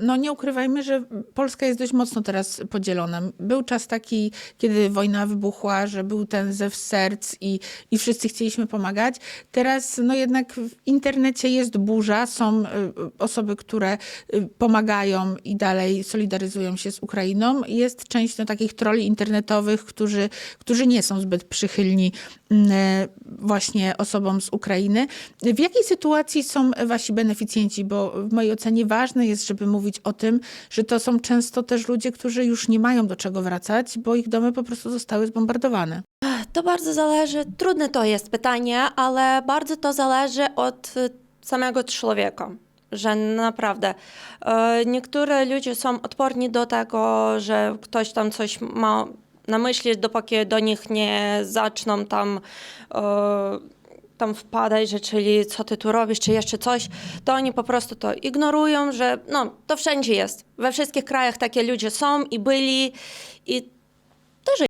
No nie ukrywajmy, że Polska jest dość mocno teraz podzielona. Był czas taki, kiedy wojna wybuchła, że był ten zew serc i, i wszyscy chcieliśmy pomagać. Teraz no jednak w internecie jest burza, są y, osoby, które y, pomagają i dalej solidaryzują się z Ukrainą. Jest część no, takich troli internetowych, którzy, którzy nie są zbyt przychylni mm, e, właśnie osobom z Ukrainy. W jakiej sytuacji są wasi beneficjenci? Bo w mojej ocenie ważne jest, żeby mówić o tym, że to są często też ludzie, którzy już nie mają do czego wracać, bo ich domy po prostu zostały zbombardowane. To bardzo zależy, trudne to jest pytanie, ale bardzo to zależy od e, samego człowieka. Że naprawdę e, niektóre ludzie są odporni do tego, że ktoś tam coś ma na myśli, dopóki do nich nie zaczną tam, e, tam wpadać, że czyli co ty tu robisz, czy jeszcze coś, to oni po prostu to ignorują, że no, to wszędzie jest. We wszystkich krajach takie ludzie są i byli i